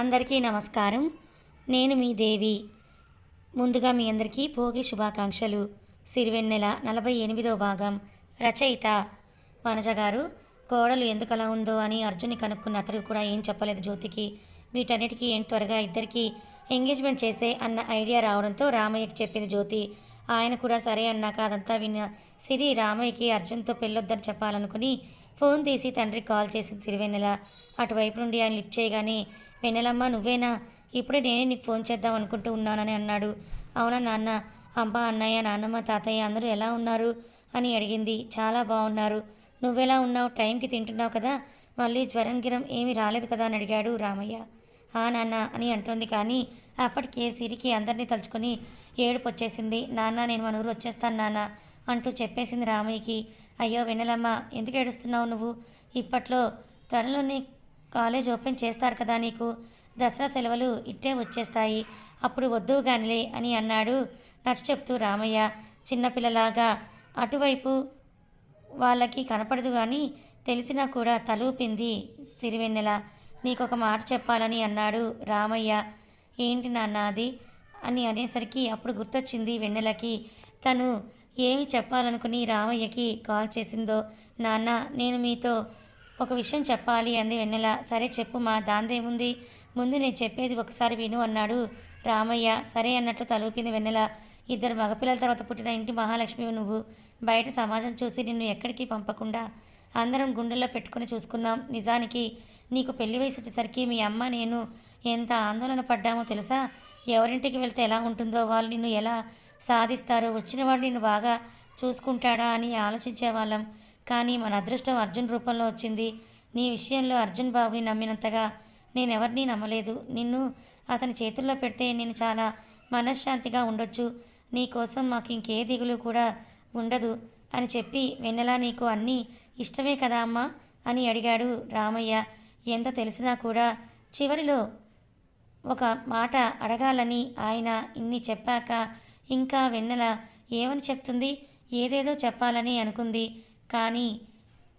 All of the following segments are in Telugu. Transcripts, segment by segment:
అందరికీ నమస్కారం. నేను మీ దేవి. ముందుగా మీ అందరికీ భోగి శుభాకాంక్షలు. సిరివెన్నెల నలభై ఎనిమిదో భాగం. రచయిత వనజ గారు కోడలు ఎందుకు అలా ఉందో అని అర్జున్ని కనుక్కున్న అతడు కూడా ఏం చెప్పలేదు జ్యోతికి. వీటన్నిటికీ ఏం త్వరగా ఇద్దరికీ ఎంగేజ్మెంట్ చేస్తే అన్న ఐడియా రావడంతో రామయ్యకి చెప్పింది జ్యోతి. ఆయన కూడా సరే అన్నాక అదంతా విన్న సిరి రామయ్యకి అర్జున్తో పెళ్ళొద్దని చెప్పాలనుకుని ఫోన్ తీసి తండ్రికి కాల్ చేసింది తిరువెన్నెల అటువైపు నుండి ఆయన లిఫ్ట్ చేయగానే వెన్నెలమ్మ నువ్వేనా? ఇప్పుడే నేనే నీకు ఫోన్ చేద్దాం అనుకుంటూ ఉన్నానని అన్నాడు. అవునా నాన్న? అమ్మ అన్నయ్య నాన్నమ్మ తాతయ్య అందరూ ఎలా ఉన్నారు? అని అడిగింది. చాలా బాగున్నారు. నువ్వెలా ఉన్నావు? టైంకి తింటున్నావు కదా. మళ్ళీ జ్వరం గిరం ఏమీ రాలేదు కదా? అని అడిగాడు రామయ్య. ఆ నాన్న అని అంటోంది కానీ అప్పటికే సిరికి అందరినీ తలుచుకొని ఏడుపు వచ్చేసింది. నాన్న నేను మన ఊరు వచ్చేస్తాను నాన్న అంటూ చెప్పేసింది రామయ్యకి. అయ్యో వెన్నెలమ్మ ఎందుకు ఏడుస్తున్నావు నువ్వు? ఇప్పట్లో త్వరలోనే కాలేజ్ ఓపెన్ చేస్తారు కదా నీకు. దసరా సెలవులు ఇట్టే వచ్చేస్తాయి. అప్పుడు వద్దు కానిలే అని అన్నాడు నచ్చ చెప్తూ రామయ్య చిన్నపిల్లలాగా అటువైపు వాళ్ళకి కనపడదు కానీ తెలిసినా కూడా తలూపింది సిరివెన్నెల. నీకొక మాట చెప్పాలని అన్నాడు రామయ్య. ఏంటి నాన్న అది? అని అనేసరికి అప్పుడు గుర్తొచ్చింది వెన్నెలకి. తను ఏమి చెప్పాలనుకుని రామయ్యకి కాల్ చేసిందో? నాన్న నేను మీతో ఒక విషయం చెప్పాలి అంది వెన్నెల. సరే చెప్పు మా దాందేముంది ముందు నేను చెప్పేది ఒకసారి విను అన్నాడు రామయ్య. సరే అన్నట్లు తలూపింది వెన్నెల. ఇద్దరు మగపిల్లల తర్వాత పుట్టిన ఇంటి మహాలక్ష్మి నువ్వు. బయట సమాజం చూసి నిన్ను ఎక్కడికి పంపకుండా అందరం గుండెల్లో పెట్టుకుని చూసుకున్నాం. నిజానికి నీకు పెళ్ళి వయసు వచ్చేసరికి మీ అమ్మ నేను ఎంత ఆందోళన పడ్డామో తెలుసా? ఎవరింటికి వెళ్తే ఎలా ఉంటుందో? వాళ్ళు నిన్ను ఎలా సాధిస్తారు? వచ్చినవాడు నిన్ను బాగా చూసుకుంటాడా అని ఆలోచించేవాళ్ళం. కానీ మన అదృష్టం అర్జున్ రూపంలో వచ్చింది. నీ విషయంలో అర్జున్ బాబుని నమ్మినంతగా నేనెవరిని నమ్మలేదు. నిన్ను అతని చేతుల్లో పెడితే నేను చాలా మనశ్శాంతిగా ఉండొచ్చు. నీ కోసం మాకు ఇంకే దిగులు కూడా ఉండదు అని చెప్పి వెన్నెలా నీకు అన్నీ ఇష్టమే కదా అమ్మా? అని అడిగాడు రామయ్య. ఎంత తెలిసినా కూడా చివరిలో ఒక మాట అడగాలని ఆయన ఇన్ని చెప్పాక ఇంకా వెన్నెల ఏమని చెప్తుంది? ఏదేదో చెప్పాలని అనుకుంది. కానీ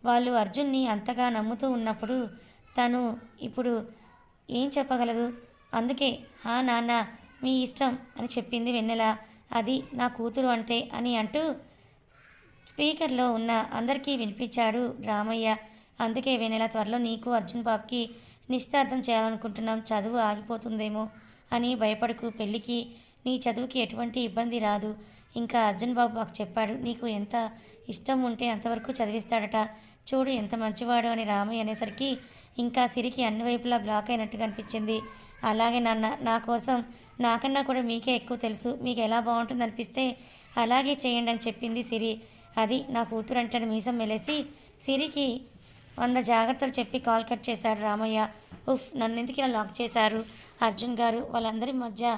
వాళ్ళు అర్జున్ని అంతగా నమ్ముతూ ఉన్నప్పుడు తను ఇప్పుడు ఏం చెప్పగలదు? అందుకే హా నాన్న మీ ఇష్టం అని చెప్పింది వెన్నెల. అది నా కూతురు అంటే అని అంటూ స్పీకర్లో ఉన్న అందరికీ వినిపించాడు రామయ్య. అందుకే వెన్నెల త్వరలో నీకు అర్జున్ బాబుకి నిశ్చితార్థం చేయాలనుకుంటున్నాం. చదువు ఆగిపోతుందేమో అని భయపడకు పెళ్ళికి నీ చదువుకి ఎటువంటి ఇబ్బంది రాదు. ఇంకా అర్జున్ బాబు మాకు చెప్పాడు నీకు ఎంత ఇష్టం ఉంటే అంతవరకు చదివిస్తాడట. చూడు ఎంత మంచివాడు అని రామయ్య అనేసరికి ఇంకా సిరికి అన్ని వైపులా బ్లాక్ అయినట్టు అనిపించింది. అలాగే నాన్న నా కోసం నాకన్నా కూడా మీకే ఎక్కువ తెలుసు. మీకు ఎలా బాగుంటుంది అనిపిస్తే అలాగే చేయండి అని చెప్పింది సిరి. అది నా కూతురు అంటే మీసం మెలేసి సిరికి వంద జాగ్రత్తలు చెప్పి కాల్ కట్ చేశాడు రామయ్య. ఉఫ్ నన్ను ఎందుకు ఇలా లాక్ చేశారు? అర్జున్ గారు వాళ్ళందరి మధ్య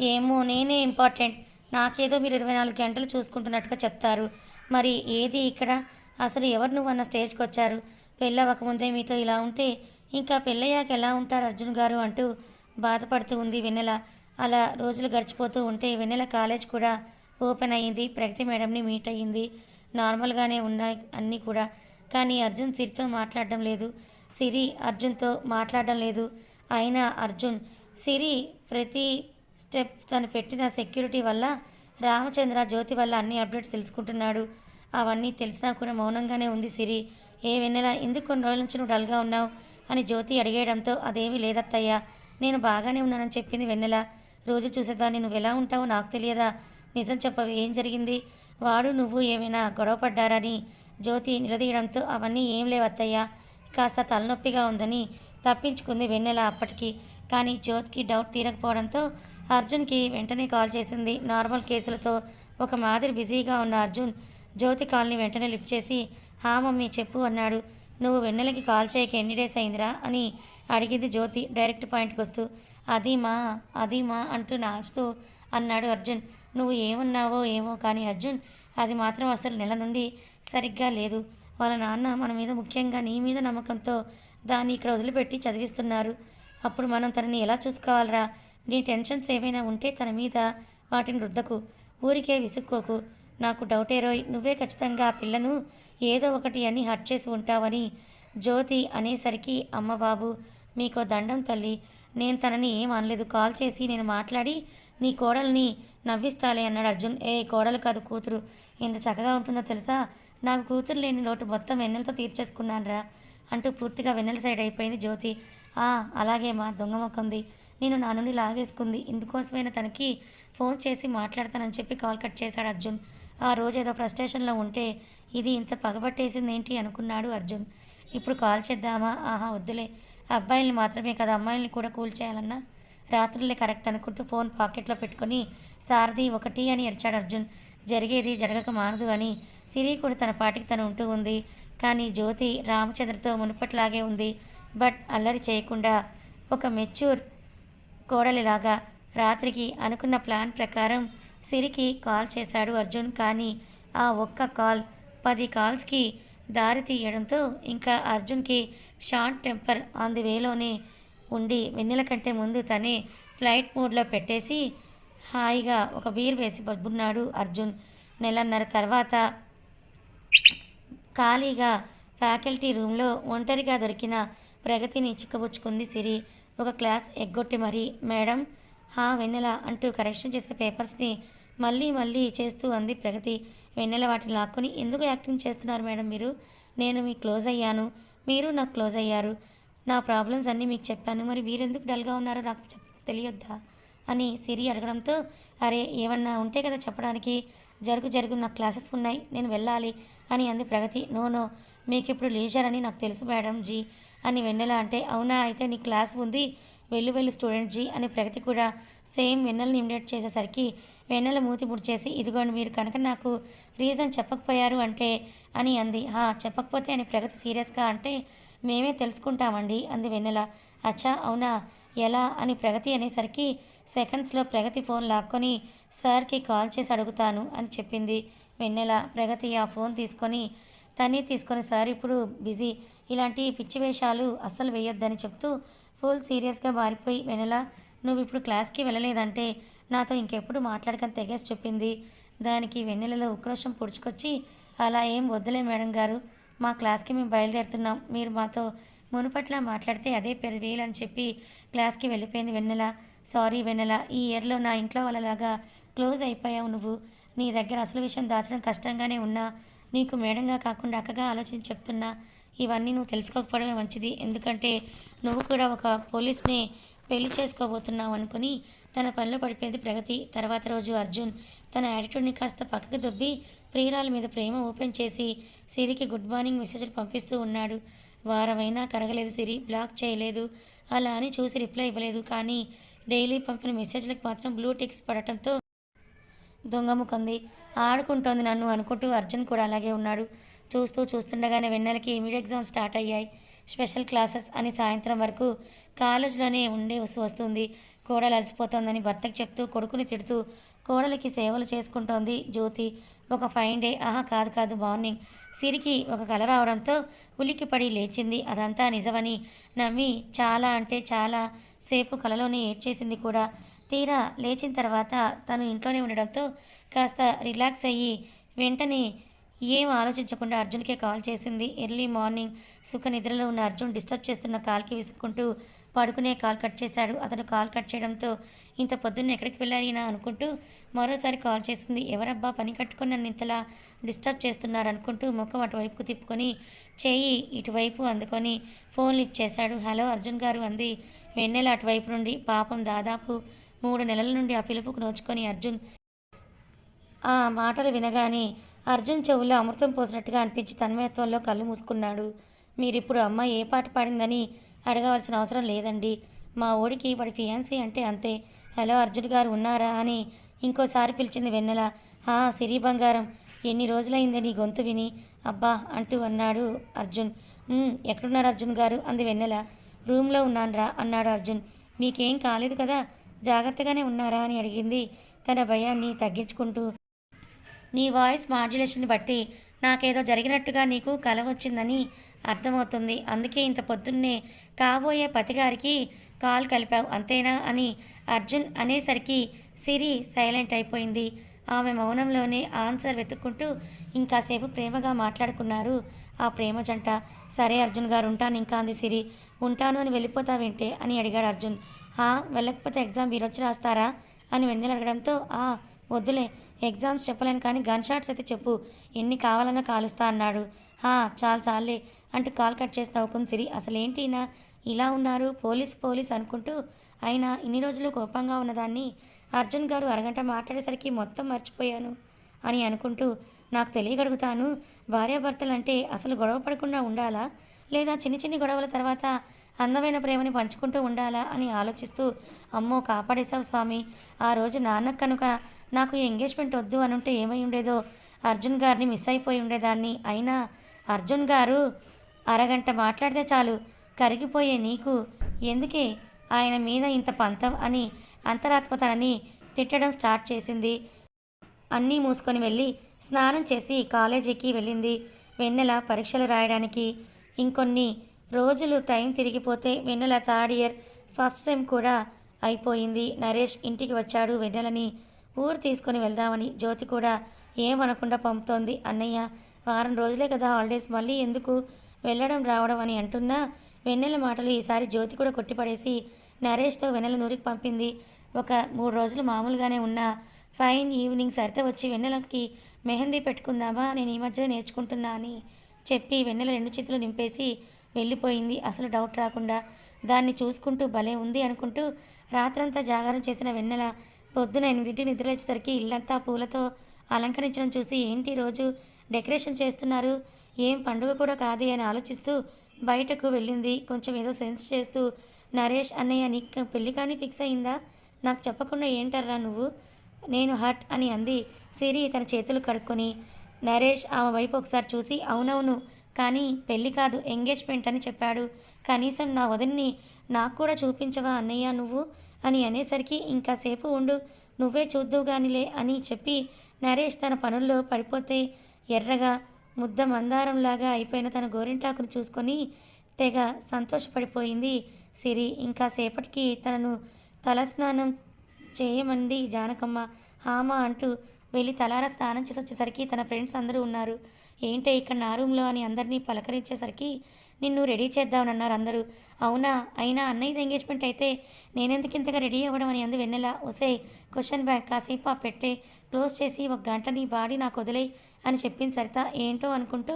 ఏమో నేనే ఇంపార్టెంట్. నాకేదో మీరు ఇరవై నాలుగు గంటలు చూసుకుంటున్నట్టుగా చెప్తారు. మరి ఏది ఇక్కడ? అసలు ఎవరు నువ్వు అన్న స్టేజ్కి వచ్చారు పెళ్ళవకముందే మీతో ఇలా ఉంటే ఇంకా పెళ్ళయ్యాక ఎలా ఉంటారు అర్జున్ గారు అంటూ బాధపడుతూ ఉంది వెన్నెల. అలా రోజులు గడిచిపోతూ ఉంటే వెన్నెల కాలేజ్ కూడా ఓపెన్ అయ్యింది. ప్రగతి మేడంని మీట్ అయ్యింది. నార్మల్గానే ఉన్నాయి అన్నీ కూడా. కానీ అర్జున్ సిరితో మాట్లాడడం లేదు. సిరి అర్జున్తో మాట్లాడడం లేదు. అయినా అర్జున్ సిరి ప్రతి స్టెప్ తను పెట్టిన సెక్యూరిటీ వల్ల రామచంద్ర జ్యోతి వల్ల అన్ని అప్డేట్స్ తెలుసుకుంటున్నాడు. అవన్నీ తెలిసినా కూడా మౌనంగానే ఉంది సిరి. ఏ వెన్నెల ఎందుకు కొన్ని రోజుల నుంచి నువ్వు డల్గా ఉన్నావు? అని జ్యోతి అడిగేయడంతో అదేమీ లేదత్తయ్యా నేను బాగానే ఉన్నానని చెప్పింది వెన్నెల. రోజు చూసేదాన్ని నువ్వు ఎలా ఉంటావో నాకు తెలియదా? నిజం చెప్పవి ఏం జరిగింది? వాడు నువ్వు ఏమైనా గొడవ పడ్డారని? జ్యోతి నిలదీయడంతో అవన్నీ ఏం లేవత్తయ్యా కాస్త తలనొప్పిగా ఉందని తప్పించుకుంది వెన్నెల అప్పటికి. కానీ జ్యోతికి డౌట్ తీరకపోవడంతో అర్జున్కి వెంటనే కాల్ చేసింది. నార్మల్ కేసులతో ఒక మాదిరి బిజీగా ఉన్న అర్జున్ జ్యోతి కాల్ని వెంటనే లిఫ్ట్ చేసి హా మమ్మీ చెప్పు అన్నాడు. నువ్వు వెన్నెలకి కాల్ చేయక ఎన్ని డేస్ అయిందిరా? అని అడిగింది జ్యోతి డైరెక్ట్ పాయింట్కి వస్తూ. అది మా అది మా అంటూ నాచుతూ అన్నాడు అర్జున్. నువ్వు ఏమన్నావో ఏమో కానీ అర్జున్ అది మాత్రం అసలు నెల నుండి సరిగ్గా లేదు. వాళ్ళ నాన్న మన మీద ముఖ్యంగా నీ మీద నమ్మకంతో దాన్ని ఇక్కడ వదిలిపెట్టి చదివిస్తున్నారు. అప్పుడు మనం తనని ఎలా చూసుకోవాలరా? నీ టెన్షన్స్ ఏమైనా ఉంటే తన మీద వాటిని రుద్దకు ఊరికే విసుక్కోకు. నాకు డౌటేరోయ్ నువ్వే ఖచ్చితంగా ఆ పిల్లను ఏదో ఒకటి అని హట్ చేసి ఉంటావని జ్యోతి అనేసరికి అమ్మ బాబు మీకో దండం తల్లి నేను తనని ఏం అనలేదు కాల్ చేసి నేను మాట్లాడి నీ కోడల్ని నవ్విస్తాలే అన్నాడు అర్జున్. ఏ కోడలు కాదు కూతురు. ఎంత చక్కగా ఉంటుందో తెలుసా? నాకు కూతురు లేని లోటు మొత్తం వెన్నెలతో తీర్చేసుకున్నానురా అంటూ పూర్తిగా వెన్నెల సైడ్ అయిపోయింది జ్యోతి. ఆ అలాగే మా దొంగ మొక్కంది నేను నా నుండి లాగేసుకుంది. ఇందుకోసమైనా తనకి ఫోన్ చేసి మాట్లాడతానని చెప్పి కాల్ కట్ చేశాడు అర్జున్. ఆ రోజు ఏదో ఫ్రస్ట్రేషన్లో ఉంటే ఇది ఇంత పగబట్టేసింది ఏంటి అనుకున్నాడు అర్జున్. ఇప్పుడు కాల్ చేద్దామా? ఆహా వద్దులే. అబ్బాయిల్ని మాత్రమే కదా అమ్మాయిల్ని కూడా కూల్ చేయాలన్నా? రాత్రులే కరెక్ట్ అనుకుంటూ ఫోన్ పాకెట్లో పెట్టుకొని సారథి ఒకటి అని ఎరిచాడు అర్జున్. జరిగేది జరగక మానదు అని. సిరి కూడా తన పాటికి తను ఉంటూ ఉంది. కానీ జ్యోతి రామచంద్రతో మునుపట్లాగే ఉంది. బట్ అల్లరి చేయకుండా ఒక మెచ్యూర్ కోడలిలాగా రాత్రికి అనుకున్న ప్లాన్ ప్రకారం సిరికి కాల్ చేశాడు అర్జున్. కానీ ఆ ఒక్క కాల్ పది కాల్స్కి దారి తీయడంతో ఇంకా అర్జున్కి షార్ట్ టెంపర్ ఆన్ ది వేలోనే ఉండి వెన్నెల కంటే ముందు తనే ఫ్లైట్ మోడ్లో పెట్టేసి హాయిగా ఒక బీర్ వేసి పబ్బున్నాడు అర్జున్. నెలన్నర తర్వాత ఖాళీగా ఫ్యాకల్టీ రూమ్లో ఒంటరిగా దొరికిన ప్రగతిని చిక్కబుచ్చుకుంది సిరి. ఒక క్లాస్ ఎగ్గొట్టి మరీ మేడం హా వెన్నెల అంటూ కరెక్షన్ చేసిన పేపర్స్ని మళ్ళీ మళ్ళీ చేస్తూ అంది ప్రగతి. వెన్నెల వాటిని లాక్కొని ఎందుకు యాక్టింగ్ చేస్తున్నారు మేడం మీరు? నేను మీకు క్లోజ్ అయ్యాను. మీరు నాకు క్లోజ్ అయ్యారు. నా ప్రాబ్లమ్స్ అన్నీ మీకు చెప్పాను. మరి మీరెందుకు డల్గా ఉన్నారో నాకు తెలియొద్దా? అని సిరి అడగడంతో అరే ఏమన్నా ఉంటే కదా చెప్పడానికి. జరుగు జరుగు నాకు క్లాసెస్ ఉన్నాయి. నేను వెళ్ళాలి అని అంది ప్రగతి. నో నో మీకు ఇప్పుడు లీజర్ అని నాకు తెలుసు మేడం జీ. అని వెన్నెల అంటే అవునా అయితే నీ క్లాస్ ఉంది వెళ్ళు వెళ్ళు స్టూడెంట్ జీ అని ప్రగతి కూడా సేమ్ వెన్నెలని ఇమిడేట్ చేసేసరికి వెన్నెల మూతి ముడిచేసి ఇదిగోండి మీరు కనుక నాకు రీజన్ చెప్పకపోయారు అంటే అని అంది. హా చెప్పకపోతే అని ప్రగతి సీరియస్గా అంటే మేమే తెలుసుకుంటామండి అంది వెన్నెల. అచ్చా అవునా ఎలా అని ప్రగతి అనేసరికి సెకండ్స్లో ప్రగతి ఫోన్ లాక్కొని సార్కి కాల్ చేసి అడుగుతాను అని చెప్పింది వెన్నెల. ప్రగతి ఆ ఫోన్ తీసుకొని దాన్ని తీసుకొని సార్ ఇప్పుడు బిజీ. ఇలాంటి పిచ్చి వేషాలు అస్సలు వేయొద్దని చెప్తూ ఫుల్ సీరియస్గా మారిపోయి వెనలా నువ్వు ఇప్పుడు క్లాస్కి వెళ్ళలేదంటే నాతో ఇంకెప్పుడు మాట్లాడకని తెగేసి చెప్పింది. దానికి వెన్నెలలో ఉక్రోషం పొడుచుకొచ్చి అలా ఏం వద్దులే మేడం గారు మా క్లాస్కి మేము బయలుదేరుతున్నాం. మీరు మాతో మునుపట్లా మాట్లాడితే అదే పెరివేలు అని చెప్పి క్లాస్కి వెళ్ళిపోయింది వెన్నెల. సారీ వెన్నెల ఈ ఇయర్లో నా ఇంట్లో వాళ్ళలాగా క్లోజ్ అయిపోయావు నువ్వు. నీ దగ్గర అసలు విషయం దాచడం కష్టంగానే ఉన్నా. నీకు మేడంగా కాకుండా అక్కగా ఆలోచించి చెప్తున్నా ఇవన్నీ నువ్వు తెలుసుకోకపోవడమే మంచిది. ఎందుకంటే నువ్వు కూడా ఒక పోలీస్ని పెళ్ళి చేసుకోబోతున్నావు అనుకుని తన పనిలో పడిపోయింది ప్రగతి. తర్వాత రోజు అర్జున్ తన యాటిట్యూడ్ని కాస్త పక్కకు దొబ్బి ప్రియురాల మీద ప్రేమ ఓపెన్ చేసి సిరికి గుడ్ మార్నింగ్ మెసేజ్లు పంపిస్తూ ఉన్నాడు. వారమైనా కరగలేదు సిరి బ్లాక్ చేయలేదు. అలా అని చూసి రిప్లై ఇవ్వలేదు. కానీ డైలీ పంపిన మెసేజ్లకు మాత్రం బ్లూ టిక్స్ పడటంతో దొంగముఖంది ఆడుకుంటోంది నన్ను అనుకుంటూ అర్జున్ కూడా అలాగే ఉన్నాడు. చూస్తూ చూస్తుండగానే వెన్నెలకి మిడ్ ఎగ్జామ్ స్టార్ట్ అయ్యాయి. స్పెషల్ క్లాసెస్ అని సాయంత్రం వరకు కాలేజీలోనే ఉండే వస్తుంది. కోడలు అలసిపోతోందని భర్తకు చెప్తూ కొడుకుని తిడుతూ కోడలికి సేవలు చేసుకుంటోంది జ్యోతి. ఒక ఫైన్ డే ఆహా కాదు కాదు మార్నింగ్ సిరికి ఒక కల రావడంతో ఉలిక్కిపడి లేచింది. అదంతా నిజమని నమ్మి చాలా అంటే చాలా సేపు కలలోనే ఏడ్చేసింది కూడా. తీరా లేచిన తర్వాత తను ఇంట్లోనే ఉండడంతో కాస్త రిలాక్స్ అయ్యి వెంటనే ఏం ఆలోచించకుండా అర్జున్కే కాల్ చేసింది. ఎర్లీ మార్నింగ్ సుఖ నిద్రలో ఉన్న అర్జున్ డిస్టర్బ్ చేస్తున్న కాల్కి విసుక్కుంటూ పడుకునే కాల్ కట్ చేశాడు. అతను కాల్ కట్ చేయడంతో ఇంత పొద్దున్న ఎక్కడికి వెళ్ళారినా అనుకుంటూ మరోసారి కాల్ చేసింది. ఎవరబ్బా పని కట్టుకుని నన్ను ఇంతలా డిస్టర్బ్ చేస్తున్నారు అనుకుంటూ ముఖం అటువైపుకు తిప్పుకొని చేయి ఇటువైపు అందుకొని ఫోన్ లిఫ్ట్ చేశాడు. హలో అర్జున్ గారు అంది. వెన్నెల అటువైపు నుండి. పాపం దాదాపు మూడు నెలల నుండి ఆ పిలుపుకు నోచుకొని అర్జున్ ఆ మాటలు వినగానే అర్జున్ చెవుల్లో అమృతం పోసినట్టుగా అనిపించి తన్మయత్వంలో కళ్ళు మూసుకున్నాడు. మీరిప్పుడు అమ్మ ఏ పాట పాడిందని అడగవలసిన అవసరం లేదండి. మా ఓడికి వాడి ఫియాన్సీ అంటే అంతే. హలో అర్జున్ గారు ఉన్నారా అని ఇంకోసారి పిలిచింది వెన్నెల. ఆ సిరి బంగారం ఎన్ని రోజులైంది నీ గొంతు విని? అబ్బా అంటూ అన్నాడు అర్జున్. ఎక్కడున్నారు అర్జున్ గారు? అంది వెన్నెల. రూమ్లో ఉన్నాన్రా అన్నాడు అర్జున్. మీకేం కాలేదు కదా? జాగ్రత్తగానే ఉన్నారా అని అడిగింది. తన భయాన్ని తగ్గించుకుంటూ నీ వాయిస్ మాడ్యులేషన్ బట్టి నాకేదో జరిగినట్టుగా నీకు కల వచ్చిందని అర్థమవుతుంది. అందుకే ఇంత పొద్దున్నే కాబోయే పతిగారికి కాల్ కలిపావు అంతేనా? అని అర్జున్ అనేసరికి సిరి సైలెంట్ అయిపోయింది. ఆమె మౌనంలోనే ఆన్సర్ వెతుక్కుంటూ ఇంకాసేపు ప్రేమగా మాట్లాడుకున్నారు. ఆ ప్రేమ జంట సరే అర్జున్ గారు ఉంటాను ఇంకా అంది సిరి. ఉంటాను అని వెళ్ళిపోతావేంటే? అని అడిగాడు అర్జున్. వెళ్ళకపోతే ఎగ్జామ్ ఈరోజు రాస్తారా? అని వెన్నెల అడగడంతో ఆ వద్దులే ఎగ్జామ్స్ చెప్పలేను కానీ గన్ షాట్స్ అయితే చెప్పు ఎన్ని కావాలన్నా కాలుస్తా అన్నాడు. హా చాలు చాలే అంటూ కాల్ కట్ చేసి నవ్వుకుంది సిరి. అసలేంటి ఈయన? ఇలా ఉన్నారు పోలీస్ పోలీస్ అనుకుంటూ. అయినా ఇన్ని రోజులు కోపంగా ఉన్నదాన్ని అర్జున్ గారు అరగంట మాట్లాడేసరికి మొత్తం మర్చిపోయాను అని అనుకుంటూ నాకు తెలియగలుగుతాను భార్యాభర్తలు అంటే అసలు గొడవ పడకుండా ఉండాలా? లేదా చిన్ని చిన్ని గొడవల తర్వాత అందమైన ప్రేమని పంచుకుంటూ ఉండాలా అని ఆలోచిస్తూ అమ్మో కాపాడేశావు స్వామి. ఆ రోజు నాన్న కనుక నాకు ఈ ఎంగేజ్మెంట్ వద్దు అనుంటే ఏమై ఉండేదో? అర్జున్ గారిని మిస్ అయిపోయి ఉండేదాన్ని. అయినా అర్జున్ గారు అరగంట మాట్లాడితే చాలు. కరిగిపోయే నీకు ఎందుకే? ఆయన మీద ఇంత పంతం అని అంతరాత్మ తనని తిట్టడం స్టార్ట్ చేసింది. అన్నీ మూసుకొని వెళ్ళి స్నానం చేసి కాలేజీకి వెళ్ళింది. వెన్నెల పరీక్షలు రాయడానికి. ఇంకొన్ని రోజులు time తిరిగిపోతే Vennela third year first sem కూడా అయిపోయింది. నరేష్ ఇంటికి వచ్చాడు. వెన్నెలని ఊరు తీసుకొని వెళ్దామని జ్యోతి కూడా ఏమనకుండా పంపుతోంది. అన్నయ్య వారం రోజులే కదా హాలిడేస్ మళ్ళీ ఎందుకు వెళ్ళడం రావడం అని అంటున్నా? వెన్నెల మాటలు ఈసారి జ్యోతి కూడా కొట్టిపడేసి నరేష్తో వెన్నెల నూరికి పంపింది. ఒక మూడు రోజులు మామూలుగానే ఉన్నా. ఫైన్ ఈవినింగ్ సరిత వచ్చి వెన్నెలకి మెహందీ పెట్టుకుందామా? నేను ఈ మధ్య నేర్చుకుంటున్నా అని చెప్పి వెన్నెల రెండు చేతులు నింపేసి వెళ్ళిపోయింది. అసలు డౌట్ రాకుండా దాన్ని చూసుకుంటూ భలే ఉంది అనుకుంటూ రాత్రంతా జాగారం చేసిన వెన్నెల పొద్దున ఎనిమిదింటి నిద్రలేచేసరికి ఇల్లంతా పూలతో అలంకరించడం చూసి ఏంటి రోజు డెకరేషన్ చేస్తున్నారు? ఏం పండుగ కూడా కాదే అని ఆలోచిస్తూ బయటకు వెళ్ళింది. కొంచెం ఏదో సెన్స్ చేస్తూ నరేష్ అన్నయ్య నీకు పెళ్ళి కానీ ఫిక్స్ అయిందా? నాకు చెప్పకుండా ఏంటర్రా నువ్వు? నేను హట్ అని అంది. సిరి తన చేతులు కడుక్కొని నరేష్ ఆమె వైపు ఒకసారి చూసి అవునవును కానీ పెళ్ళి కాదు ఎంగేజ్మెంట్ అని చెప్పాడు. కనీసం నా వదిన్ని నాకు కూడా చూపించవా అన్నయ్య నువ్వు? అని అనేసరికి ఇంకాసేపు ఉండు నువ్వే చూద్దువు గానిలే అని చెప్పి నరేష్ తన పనుల్లో పడిపోతే ఎర్రగా ముద్ద మందారంలాగా అయిపోయిన తన గోరింటాకును చూసుకొని తెగ సంతోషపడిపోయింది. సిరి ఇంకాసేపటికి తనను తలస్నానం చేయమంది జానకమ్మ. హామా అంటూ వెళ్ళి తలారా స్నానం చేసి వచ్చేసరికి తన ఫ్రెండ్స్ అందరూ ఉన్నారు. ఏంటే ఇక్కడ నా రూమ్లో అని అందరినీ పలకరించేసరికి నిన్ను రెడీ చేద్దామని అందరూ. అవునా? అయినా అన్నయ్యది ఎంగేజ్మెంట్ అయితే నేనెందుకు ఇంతగా రెడీ అవ్వడం అని అంది వెన్నెల. ఒసే క్వశ్చన్ బ్యాగ్ కాసేపు ఆ పెట్టే క్లోజ్ చేసి ఒక గంట నీ బాడీ నాకు వదిలేయి అని చెప్పింది సరిత. ఏంటో అనుకుంటూ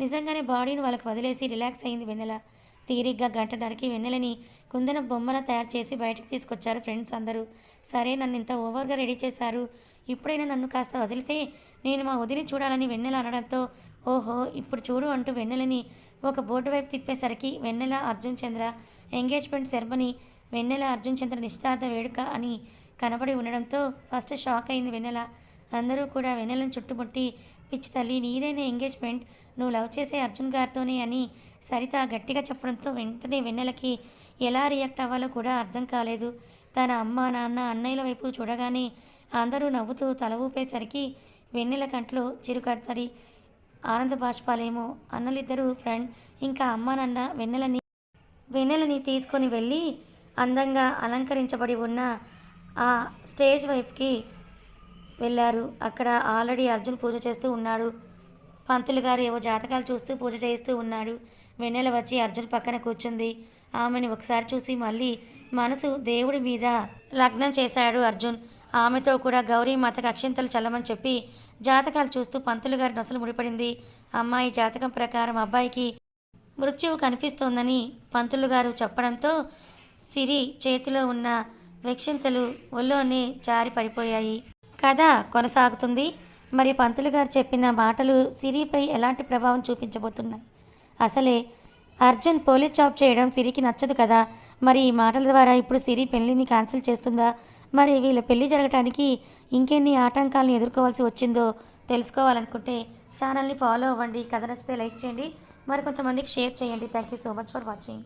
నిజంగానే బాడీని వాళ్ళకి వదిలేసి రిలాక్స్ అయింది వెన్నెల. తీరిగ్గా గంటన్నరకి వెన్నెలని కుందన బొమ్మల తయారు చేసి బయటకు తీసుకొచ్చారు ఫ్రెండ్స్ అందరూ. సరే నన్ను ఇంత ఓవర్గా రెడీ చేశారు. ఇప్పుడైనా నన్ను కాస్త వదిలితే నేను మా వదిలి చూడాలని వెన్నెల అనడంతో ఓహో ఇప్పుడు చూడు అంటూ వెన్నెలని ఒక బోర్డు వైపు తిప్పేసరికి వెన్నెల అర్జున్ చంద్ర ఎంగేజ్మెంట్ సెరమనీ వెన్నెల అర్జున్ చంద్ర నిశ్చితార్థ వేడుక అని కనబడి ఉండడంతో ఫస్ట్ షాక్ అయింది వెన్నెల. అందరూ కూడా వెన్నెలను చుట్టుముట్టి పిచ్చి తల్లి నీదైన ఎంగేజ్మెంట్ నువ్వు లవ్ చేసే అర్జున్ గారితోనే అని సరిత గట్టిగా చెప్పడంతో వెంటనే వెన్నెలకి ఎలా రియాక్ట్ అవ్వాలో కూడా అర్థం కాలేదు. తన అమ్మ నాన్న అన్నయ్యల వైపు చూడగానే అందరూ నవ్వుతూ తల ఊపేసరికి వెన్నెల కంట్లో చిరుకడతడి ఆనంద బాష్పాలేమో అన్నలిద్దరూ ఫ్రెండ్. ఇంకా అమ్మ నాన్న వెన్నెలని వెన్నెలని తీసుకొని వెళ్ళి అందంగా అలంకరించబడి ఉన్న ఆ స్టేజ్ వైపుకి వెళ్ళారు. అక్కడ ఆల్రెడీ అర్జున్ పూజ చేస్తూ ఉన్నాడు. పంతులు గారు ఏవో జాతకాలు చూస్తూ పూజ చేస్తూ ఉన్నాడు. వెన్నెల వచ్చి అర్జున్ పక్కన కూర్చుంది. ఆమెని ఒకసారి చూసి మళ్ళీ మనసు దేవుడి మీద లగ్నం చేశాడు అర్జున్. ఆమెతో కూడా గౌరీ మాతకు అక్షింతలు చల్లమని చెప్పి జాతకాలు చూస్తూ పంతులు గారి నొసలు ముడిపడింది. అమ్మాయి జాతకం ప్రకారం అబ్బాయికి మృత్యువు కనిపిస్తోందని పంతులు గారు చెప్పడంతో సిరి చేతిలో ఉన్న వెక్షింతలు ఒళ్ళోనే జారి పడిపోయాయి. కథ కొనసాగుతుంది. మరి పంతులు గారు చెప్పిన మాటలు సిరిపై ఎలాంటి ప్రభావం చూపించబోతున్నాయి? అసలే అర్జున్ పోలీస్ జాబ్ చేయడం సిరికి నచ్చదు కదా? మరి ఈ మాటల ద్వారా ఇప్పుడు సిరి పెళ్ళిని క్యాన్సిల్ చేస్తుందా? మరి వీళ్ళ పెళ్ళి జరగటానికి ఇంకెన్ని ఆటంకాలను ఎదుర్కోవాల్సి వచ్చిందో తెలుసుకోవాలనుకుంటే ఛానల్ని ఫాలో అవ్వండి. కథ నచ్చితే లైక్ చేయండి. మరి కొంతమందికి షేర్ చేయండి. Thank you so much for watching